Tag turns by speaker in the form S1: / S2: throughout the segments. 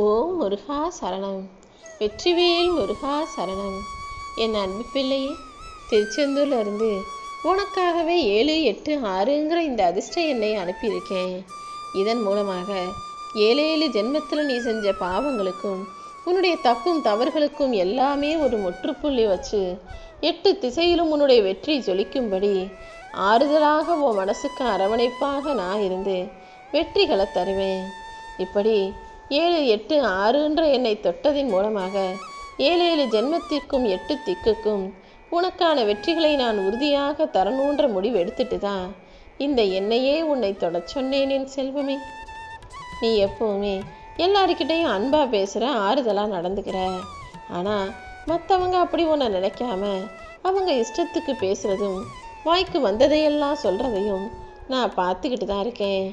S1: ஓம் முருகா சரணம். வெற்றிவேல் முருகா சரணம். என் அன்பு பிள்ளையே திருச்செந்தூர்லேருந்து உனக்காகவே ஏழு எட்டு ஆறுங்கிற இந்த அதிர்ஷ்ட எண்ணை அனுப்பியிருக்கேன். இதன் மூலமாக ஏழு ஏழு ஜென்மத்தில் நீ செஞ்ச பாவங்களுக்கும் உன்னுடைய தப்பும் தவறுகளுக்கும் எல்லாமே ஒரு முற்றுப்புள்ளி வச்சு எட்டு திசையிலும் உன்னுடைய வெற்றி ஜொலிக்கும்படி ஆறுதலாக உன் மனசுக்கு அரவணைப்பாக நான் இருந்து வெற்றிகளை தருவேன். இப்படி ஏழு எட்டு ஆறுன்ற என்னை தொட்டதின் மூலமாக ஏழு ஏழு ஜென்மத்திற்கும் எட்டு திக்குக்கும் உனக்கான வெற்றிகளை நான் உறுதியாக தரணுன்ற முடிவு எடுத்துட்டு தான் இந்த எண்ணையே உன்னை தொட சொன்னேன் என் செல்வமே. நீ எப்பவுமே எல்லாருக்கிட்டையும் அன்பாக பேசுகிற ஆறுதலாக நடந்துக்கிற. ஆனால் மற்றவங்க அப்படி உன்னை நினைக்காம அவங்க இஷ்டத்துக்கு பேசுகிறதும் வாய்க்கு வந்ததையெல்லாம் சொல்கிறதையும் நான் பார்த்துக்கிட்டு தான் இருக்கேன்.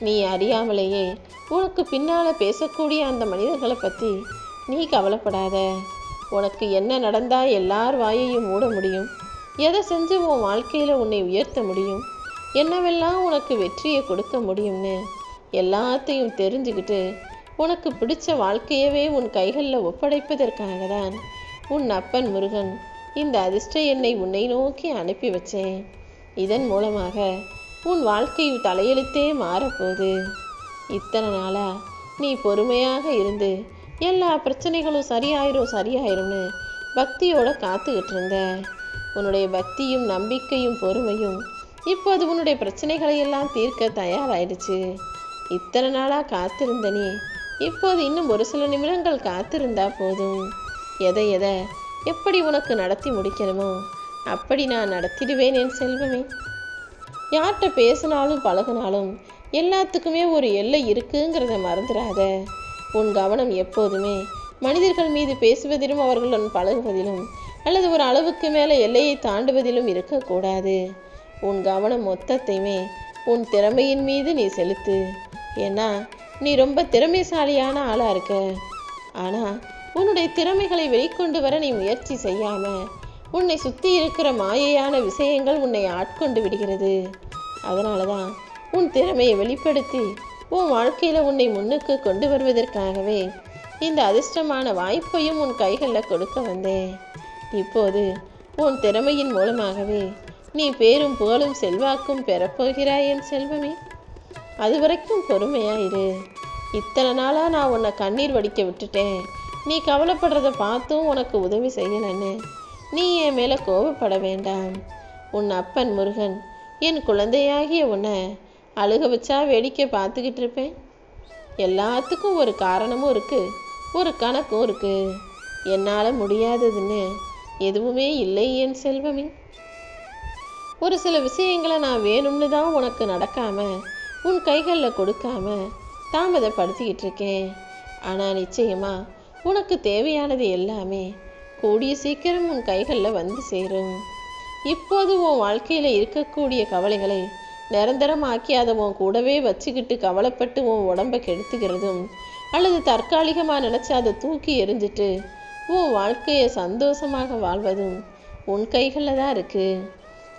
S1: நீ அறியாமலேயே உனக்கு பின்னால் பேசக்கூடிய அந்த மனிதர்களை பற்றி நீ கவலைப்படாத. உனக்கு என்ன நடந்தால் எல்லார் வாயையும் மூட முடியும். எதை செஞ்சு உன் வாழ்க்கையில் உன்னை உயர்த்த முடியும்? என்னவெல்லாம் உனக்கு வெற்றியை கொடுக்க முடியும்னு எல்லாத்தையும் தெரிஞ்சுக்கிட்டு உனக்கு பிடிச்ச வாழ்க்கையவே உன் கைகளில் ஒப்படைப்பதற்காக தான் உன் அப்பன் முருகன் இந்த அதிர்ஷ்ட எண்ணை உன்னை நோக்கி அனுப்பி வச்சேன். இதன் மூலமாக உன் வாழ்க்கையில் தலையெழுத்தே மாறப்போகுது. இத்தனை நாளாக நீ பொறுமையாக இருந்து எல்லா பிரச்சனைகளும் சரியாயிரும் சரியாயிரும்னு பக்தியோட காத்துக்கிட்டு இருந்த. உன்னுடைய பக்தியும் நம்பிக்கையும் பொறுமையும் இப்போது உன்னுடைய பிரச்சனைகளை எல்லாம் தீர்க்க தயாராயிடுச்சு. இத்தனை நாளாக காத்திருந்த நீ இப்போது இன்னும் ஒரு சில நிமிடங்கள் காத்திருந்தா போதும். எதை எதை எப்படி உனக்கு நடத்தி முடிக்கணுமோ அப்படி நான் நடத்திடுவேன் என் செல்வமே. யார்கிட்ட பேசினாலும் பழகினாலும் எல்லாத்துக்குமே ஒரு எல்லை இருக்குங்கிறத மறந்துடாத. உன் கவனம் எப்போதுமே மனிதர்கள் மீது பேசுவதிலும் அவர்களுடன் பழகுவதிலும் அல்லது ஒரு அளவுக்கு மேலே எல்லையை தாண்டுவதிலும் இருக்கக்கூடாது. உன் கவனம் மொத்தத்தையுமே உன் திறமையின் மீது நீ செலுத்து. ஏன்னா நீ ரொம்ப திறமைசாலியான ஆளாக இருக்க. ஆனால் உன்னுடைய திறமைகளை வெளிக்கொண்டு வர நீ முயற்சி செய்யாமல் உன்னை சுற்றி இருக்கிற மாயையான விஷயங்கள் உன்னை ஆட்கொண்டு விடுகிறது. அதனால தான் உன் திறமையை வெளிப்படுத்தி உன் வாழ்க்கையில் உன்னை முன்னுக்கு கொண்டு வருவதற்காகவே இந்த அதிர்ஷ்டமான வாய்ப்பையும் உன் கைகளில் கொடுக்க வந்தேன். இப்போது உன் திறமையின் மூலமாகவே நீ பேரும் புகழும் செல்வாக்கும் பெறப்போகிறாய் என் செல்வமே. அது வரைக்கும் பொறுமையா இரு இத்தனை நாளாக நான் உன்னை கண்ணீர் வடிக்க விட்டுட்டேன். நீ கவலைப்படுறத பார்த்தும் உனக்கு உதவி செய்யலன்னு நீ என் மேலே கோபப்பட வேண்டாம். உன் அப்பன் முருகன் என் குழந்தையாகிய உன்னை அழுக வச்சா வேடிக்கை பார்த்துக்கிட்டு இருப்பேன். எல்லாத்துக்கும் ஒரு காரணமும் இருக்குது ஒரு கணக்கும் இருக்குது என்னால் முடியாததுன்னு எதுவுமே இல்லை என் செல்வமே. ஒரு சில விஷயங்களை நான் வேணும்னு தான் உனக்கு நடக்காமல் உன் கைகளில் கொடுக்காம தாமதப்படுத்திக்கிட்டு இருக்கேன். ஆனால் நிச்சயமாக உனக்கு தேவையானது எல்லாமே கூடிய சீக்கிரம் உன் கைகளில் வந்து சேரும். இப்போது உன் வாழ்க்கையில் இருக்கக்கூடிய கவலைகளை நிரந்தரமாக்கி அதை உன் கூடவே வச்சுக்கிட்டு கவலைப்பட்டு உன் உடம்பை கெடுத்துக்கிறதும் அல்லது தற்காலிகமாக நினச்சி அதை தூக்கி எறிஞ்சிட்டு உன் வாழ்க்கையை சந்தோஷமாக வாழ்வதும் உன் கைகளில் தான் இருக்குது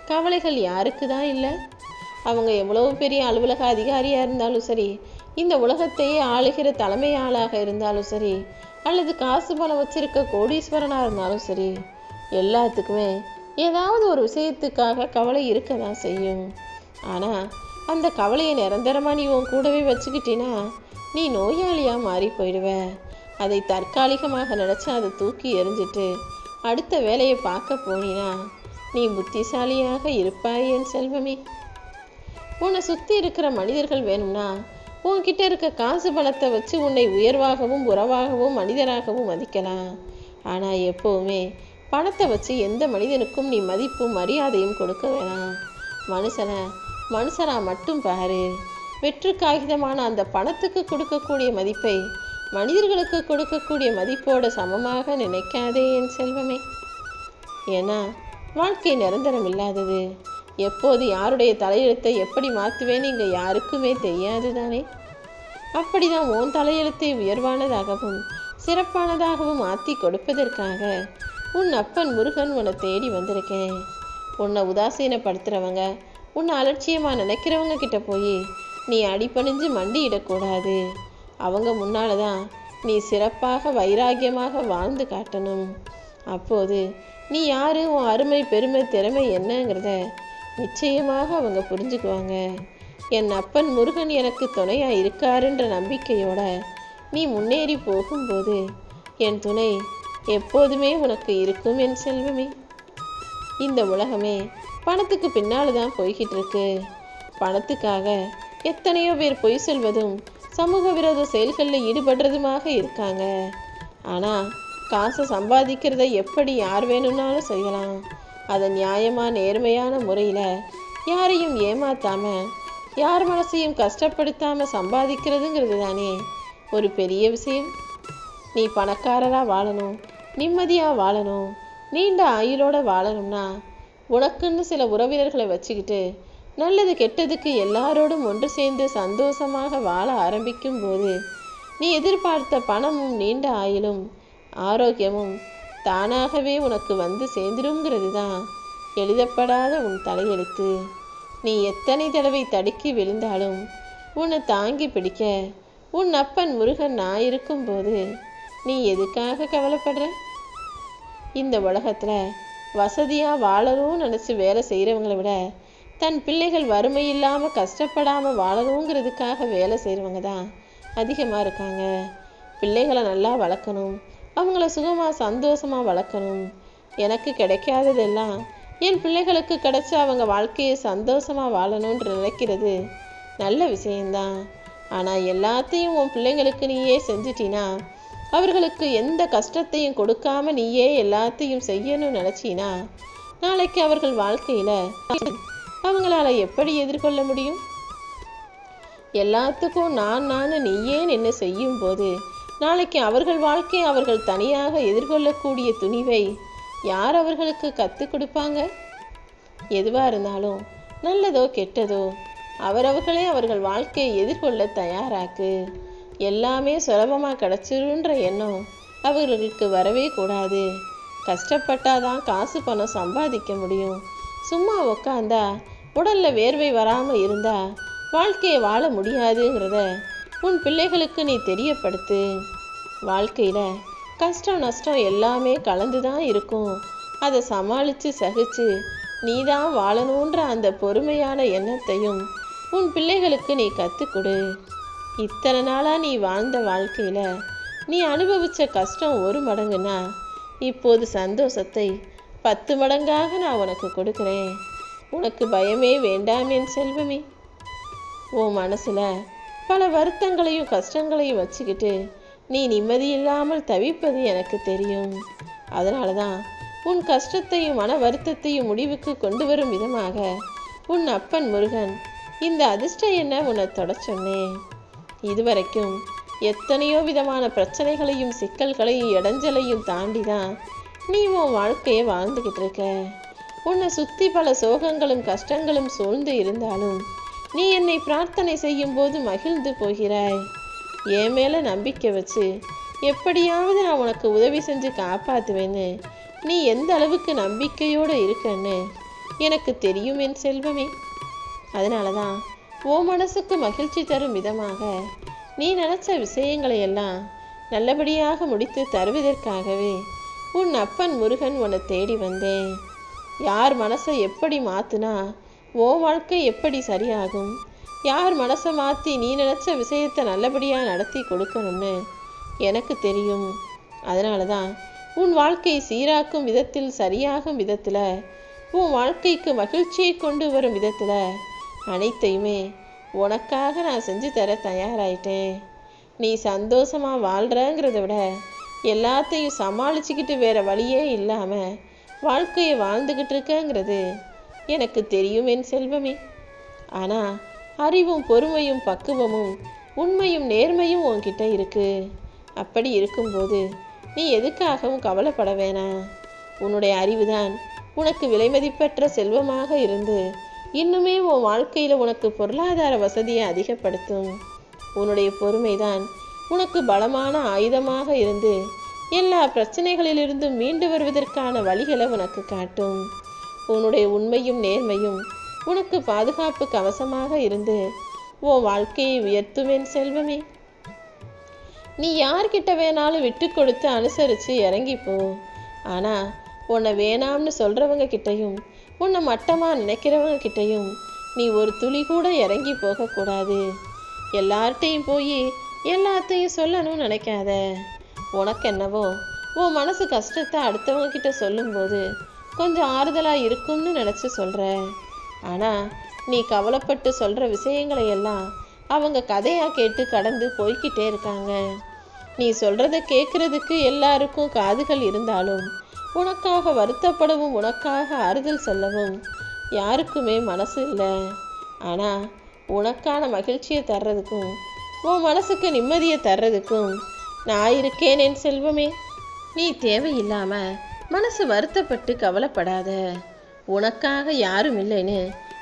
S1: கவலைகள் யாருக்கு தான் இல்லை? அவங்க எவ்வளோ பெரிய அலுவலக அதிகாரியாக இருந்தாலும் சரி இந்த உலகத்தையே ஆளுகிற தலைமை ஆளாக இருந்தாலும் சரி அல்லது காசு பணம் வச்சிருக்க கோடீஸ்வரனாக இருந்தாலும் சரி எல்லாத்துக்குமே ஏதாவது ஒரு விஷயத்துக்காக கவலை இருக்க தான் செய்யும். ஆனால் அந்த கவலையை நிரந்தரமாக நீ உன் கூடவே வச்சுக்கிட்டினா நீ நோயாளியாக மாறி போயிடுவ. அதை தற்காலிகமாக நினச்சி அதை தூக்கி எறிஞ்சிட்டு அடுத்த வேலையை பார்க்க போனினா நீ புத்திசாலியாக இருப்பாய் என் செல்வமே. உன்னை சுற்றி இருக்கிற மனிதர்கள் வேணும்னா உன்கிட்ட இருக்க காசு பணத்தை வச்சு உன்னை உயர்வாகவும் உறவாகவும் மனிதராகவும் மதிக்கலாம். ஆனால் எப்போவுமே பணத்தை வச்சு எந்த மனிதனுக்கும் நீ மதிப்பும் மரியாதையும் கொடுக்க வேணாம். மனுஷனை மனுஷனா மட்டும் பாரு. வெற்று காகிதமான அந்த பணத்துக்கு கொடுக்கக்கூடிய மதிப்பை மனிதர்களுக்கு கொடுக்கக்கூடிய மதிப்போட சமமாக நினைக்காதே என் செல்வமே. ஏன்னா வாழ்க்கை நிரந்தரம் இல்லாதது. எப்போது யாருடைய தலையெழுத்தை எப்படி மாற்றுவேன்னு இங்கே யாருக்குமே தெரியாது தானே அப்படிதான் உன் தலையெழுத்தை உயர்வானதாகவும் சிறப்பானதாகவும் மாற்றி கொடுப்பதற்காக உன் அப்பன் முருகன் உன்னை தேடி வந்திருக்கேன் உன்னை உதாசீனப்படுத்துகிறவங்க உன்னை அலட்சியமாக நினைக்கிறவங்க கிட்ட போய் நீ அடிபணிஞ்சு மண்டியிடக்கூடாது அவங்க முன்னால் தான் நீ சிறப்பாக வைராகியமாக வாழ்ந்து காட்டணும். அப்போது நீ யாரு? உன் அருமை பெருமை திறமை என்னங்கிறத நிச்சயமாக அவங்க புரிஞ்சுக்குவாங்க. என் அப்பன் முருகன் எனக்கு துணையாக இருக்காருன்ற நம்பிக்கையோட நீ முன்னேறி போகும்போது என் துணை எப்போதுமே உனக்கு இருக்கும் என் செல்வமே. இந்த உலகமே பணத்துக்கு பின்னால் தான் போய்கிட்டு இருக்கு பணத்துக்காக எத்தனையோ பேர் பொய் சொல்வதும் சமூக விரோத செயல்களில் ஈடுபடுறதுமாக இருக்காங்க. ஆனால் காசை சம்பாதிக்கிறத எப்படி யார் வேணும்னாலும் செய்யலாம். அதை நியாயமாக நேர்மையான முறையில் யாரையும் ஏமாற்றாமல் யார் மனசையும் கஷ்டப்படுத்தாமல் சம்பாதிக்கிறதுங்கிறது தானே ஒரு பெரிய விஷயம். நீ பணக்காரராக வாழணும் நிம்மதியாக வாழணும் நீண்ட ஆயுளோடு வாழணும்னா உனக்குன்னு சில உறவினர்களை வச்சுக்கிட்டு நல்லது கெட்டதுக்கு எல்லாரோடும் ஒன்று சேர்ந்து சந்தோஷமாக வாழ ஆரம்பிக்கும் போது நீ எதிர்பார்த்த பணமும் நீண்ட ஆயுளும் ஆரோக்கியமும் தானாகவே உனக்கு வந்து சேர்ந்துருங்கிறது தான் எழுதப்படாத உன் தலையெழுத்து. நீ எத்தனை தடவை தடுக்கி விழுந்தாலும் உன்னை தாங்கி பிடிக்க உன் அப்பன் முருகன் நான் இருக்கும்போது நீ எதுக்காக கவலைப்படுற? இந்த உலகத்தில் வசதியாக வாழணும்னு நினச்சி வேலை செய்கிறவங்கள விட தன் பிள்ளைகள் வறுமை இல்லாமல் கஷ்டப்படாமல் வாழணுங்கிறதுக்காக வேலை செய்கிறவங்க தான் அதிகமாக இருக்காங்க. பிள்ளைகளை நல்லா வளர்க்கணும். அவங்கள சுகமாக சந்தோஷமாக வளர்க்கணும். எனக்கு கிடைக்காததெல்லாம் என் பிள்ளைகளுக்கு கிடைச்ச அவங்க வாழ்க்கையை சந்தோஷமாக வாழணும்னு நினைக்கிறது நல்ல விஷயம்தான். ஆனால் எல்லாத்தையும் உன் பிள்ளைங்களுக்கு நீயே செஞ்சிட்டினா அவர்களுக்கு எந்த கஷ்டத்தையும் கொடுக்காம நீயே எல்லாத்தையும் செய்யணும்னு நினச்சினா நாளைக்கு அவர்கள் வாழ்க்கையில் அவங்களால எப்படி எதிர்கொள்ள முடியும்? எல்லாத்துக்கும் நான் நான் நீயே நின்று செய்யும் போது நாளைக்கு அவர்கள் வாழ்க்கை அவர்கள் தனியாக எதிர்கொள்ளக்கூடிய துணிவை யார் அவர்களுக்கு கற்றுக் கொடுப்பாங்க? எதுவாக இருந்தாலும் நல்லதோ கெட்டதோ அவரவர்களே அவர்கள் வாழ்க்கையை எதிர்கொள்ள தயாராக்கு. எல்லாமே சுலபமாக கிடச்சிருன்ற எண்ணம் அவர்களுக்கு வரவே கூடாது. கஷ்டப்பட்டாதான் காசு பணம் சம்பாதிக்க முடியும். சும்மா உக்காந்தா உடல்ல வேர்வை வராமல் இருந்தால் வாழ்க்கையை வாழ முடியாதுங்கிறத உன் பிள்ளைகளுக்கு நீ தெரியப்படுத்து. வாழ்க்கையில் கஷ்டம் நஷ்டம் எல்லாமே கலந்து தான் இருக்கும். அதை சமாளித்து சகிச்சு நீ தான் வாழணுன்ற அந்த பொறுமையான எண்ணத்தையும் உன் பிள்ளைகளுக்கு நீ கற்றுக் கொடு இத்தனை நாளாக நீ வாழ்ந்த வாழ்க்கையில் நீ அனுபவித்த கஷ்டம் ஒரு மடங்குனா இப்போது சந்தோஷத்தை பத்து மடங்காக நான் உனக்கு கொடுக்குறேன். உனக்கு பயமே வேண்டாம் என் செல்வமே. உன் மனசில் பல வருத்தங்களையும் கஷ்டங்களையும் வச்சுக்கிட்டு நீ நிம்மதி இல்லாமல் தவிப்பது எனக்கு தெரியும். அதனால தான் உன் கஷ்டத்தையும் மன வருத்தத்தையும் முடிவுக்கு கொண்டு வரும் விதமாக உன் அப்பன் முருகன் இந்த அதிர்ஷ்ட என்ன உன்னை தொட சொன்னேன். இதுவரைக்கும் எத்தனையோ விதமான பிரச்சனைகளையும் சிக்கல்களையும் இடைஞ்சலையும் தாண்டி தான் நீ உன் வாழ்க்கையை வாழ்ந்துக்கிட்டு இருக்க. உன்னை சுற்றி பல சோகங்களும் கஷ்டங்களும் சூழ்ந்து இருந்தாலும் நீ என்னை பிரார்த்தனை செய்யும் போது மகிழ்ந்து போகிறாய். என் மேலே நம்பிக்கை வச்சு எப்படியாவது நான் உனக்கு உதவி செஞ்சு காப்பாற்றுவேன்னு நீ எந்த அளவுக்கு நம்பிக்கையோடு இருக்கன்னு எனக்கு தெரியும் என் செல்வமே. அதனால தான் ஓ மனசுக்கு மகிழ்ச்சி தரும் விதமாக நீ நினச்ச விஷயங்களை எல்லாம் நல்லபடியாக முடித்து தருவதற்காகவே உன் அப்பன் முருகன் உன்னை தேடி வந்தேன். யார் மனசை எப்படி மாத்துனா ஓ வாழ்க்கை எப்படி சரியாகும்? யார் மனசை மாற்றி நீ நினச்ச விஷயத்தை நல்லபடியாக நடத்தி கொடுக்கணும்னு எனக்கு தெரியும். அதனால தான் உன் வாழ்க்கை சீராக்கும் விதத்தில் சரியாகும் விதத்தில் உன் வாழ்க்கைக்கு மகிழ்ச்சியை கொண்டு வரும் விதத்தில் அனைத்தையுமே உனக்காக நான் செஞ்சு தர தயாராயிட்டேன். நீ சந்தோஷமாக வாழ்கிறங்கிறத விட எல்லாத்தையும் சமாளிச்சுக்கிட்டு வேற வழியே இல்லாமல் வாழ்க்கையை வாழ்ந்துக்கிட்டு இருக்கங்கிறது எனக்கு தெரியும் என் செல்வமே. ஆனால் அறிவும் பொறுமையும் பக்குவமும் உண்மையும் நேர்மையும் உன்கிட்ட இருக்கு. அப்படி இருக்கும்போது நீ எதுக்காகவும் கவலைப்பட வேணாம் உன்னுடைய அறிவுதான் உனக்கு விலைமதிப்பற்ற செல்வமாக இருந்து இன்னுமே உன் வாழ்க்கையில் உனக்கு பொருளாதார வசதியை அதிகப்படுத்தும். உன்னுடைய பொறுமைதான் உனக்கு பலமான ஆயுதமாக இருந்து எல்லா பிரச்சனைகளிலிருந்தும் மீண்டு வருவதற்கான வழிகளை உனக்கு காட்டும். உன்னுடைய உண்மையும் நேர்மையும் உனக்கு பாதுகாப்பு கவசமாக இருந்து உன் வாழ்க்கையை உயர்த்துவேன் செல்வமே. நீ யார்கிட்ட வேணாலும் விட்டு கொடுத்து அனுசரித்து இறங்கிப்போ ஆனால் உன்னை வேணாம்னு சொல்கிறவங்க கிட்டையும் உன்னை மட்டமாக நினைக்கிறவங்க கிட்டையும் நீ ஒரு துளி கூட இறங்கி போகக்கூடாது எல்லார்ட்டையும் போய் எல்லாத்தையும் சொல்லணும்னு நினைக்காத. உனக்கு என்னவோ உன் மனசு கஷ்டத்தை அடுத்தவங்க கிட்ட சொல்லும்போது கொஞ்சம் ஆறுதலாக இருக்கும்னு நினச்சி சொல்கிற ஆனால் நீ கவலைப்பட்டு சொல்கிற விஷயங்களை எல்லாம் அவங்க கதையாக கேட்டு கடந்து போய்க்கிட்டே இருக்காங்க. நீ சொல்கிறத கேட்குறதுக்கு எல்லாருக்கும் காதுகள் இருந்தாலும் உனக்காக வருத்தப்படவும் உனக்காக ஆறுதல் சொல்லவும் யாருக்குமே மனசு இல்லை. ஆனால் உனக்கான மகிழ்ச்சியை தர்றதுக்கும் உன் மனசுக்கு நிம்மதியை தர்றதுக்கும் நான் இருக்கேன் என் செல்வமே. நீ தேவையில்லாமல் மனசு வருத்தப்பட்டு கவலைப்படாத. உனக்காக யாரும் இல்லைன்னு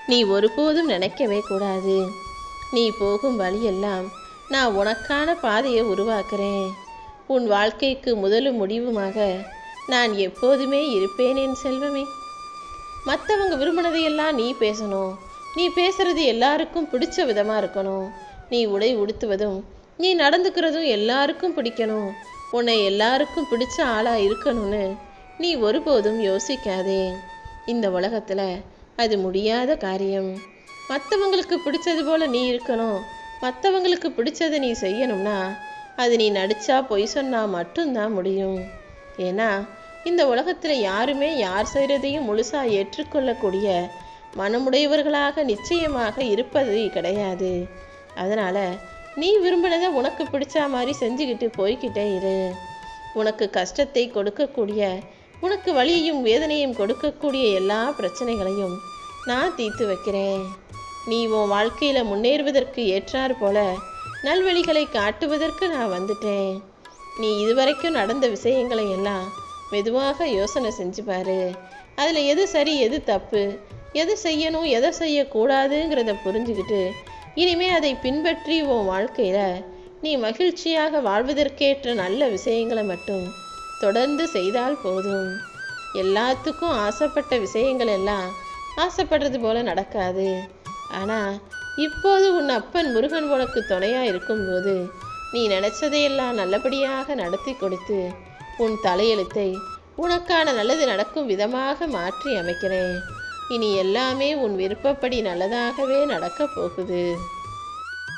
S1: நீ ஒருபோதும் நினைக்கவே கூடாது. நீ போகும் வழியெல்லாம் நான் உனக்கான பாதையை உருவாக்குறேன். உன் வாழ்க்கைக்கு முதலும் முடிவுமாக நான் எப்போதுமே இருப்பேன் என் செல்வமே. மற்றவங்க விரும்பினதையெல்லாம் நீ பேசணும். நீ பேசுறது எல்லாருக்கும் பிடிச்ச விதமாக இருக்கணும். நீ உடை உடுத்துவதும் நீ நடந்துக்கிறதும் எல்லாருக்கும் பிடிக்கணும். உன்னை எல்லாருக்கும் பிடிச்ச ஆளாக இருக்கணும்னு நீ ஒருபோதும் யோசிக்காதே. இந்த உலகத்தில் அது முடியாத காரியம். மற்றவங்களுக்கு பிடிச்சது போல நீ இருக்கணும். மற்றவங்களுக்கு பிடிச்சதை நீ செய்யணும்னா அது நீ நடிச்சா பொய் சொன்னா மட்டும்தான் முடியும். ஏன்னா இந்த உலகத்தில் யாருமே யார் செய்கிறதையும் முழுசாக ஏற்றுக்கொள்ளக்கூடிய மனமுடையவர்களாக நிச்சயமாக இருப்பது கிடையாது. அதனால் நீ விரும்பினதை உனக்கு பிடிச்ச மாதிரி செஞ்சுக்கிட்டு போய்கிட்டே இரு. உனக்கு கஷ்டத்தை கொடுக்கக்கூடிய உனக்கு வழியையும் வேதனையும் கொடுக்கக்கூடிய எல்லா பிரச்சனைகளையும் நான் தீர்த்து வைக்கிறேன். நீ உன் வாழ்க்கையில் முன்னேறுவதற்கு ஏற்றாறு போல நல்வழிகளை காட்டுவதற்கு நான் வந்துட்டேன். நீ இதுவரைக்கும் நடந்த விஷயங்களை எல்லாம் மெதுவாக யோசனை செஞ்சு பாரு. அதில் எது சரி எது தப்பு எது செய்யணும் எதை செய்யக்கூடாதுங்கிறத புரிஞ்சுக்கிட்டு இனிமே அதை பின்பற்றி உன் வாழ்க்கையில் நீ மகிழ்ச்சியாக வாழ்வதற்கேற்ற நல்ல விஷயங்களை மட்டும் தொடர்ந்து செய்தால் போதும். எல்லாத்துக்கும் ஆசைப்பட்ட விஷயங்கள் எல்லாம் ஆசைப்படுறது போல நடக்காது. ஆனால் இப்போது உன் அப்பன் முருகன் உனக்கு துணையாக இருக்கும்போது நீ நினைச்சதையெல்லாம் நல்லபடியாக நடத்தி கொடுத்து உன் தலையெழுத்தை உனக்கான நல்லது நடக்கும் விதமாக மாற்றி அமைக்கிறேன். இனி எல்லாமே உன் விருப்பப்படி நல்லதாகவே நடக்கப் போகுது.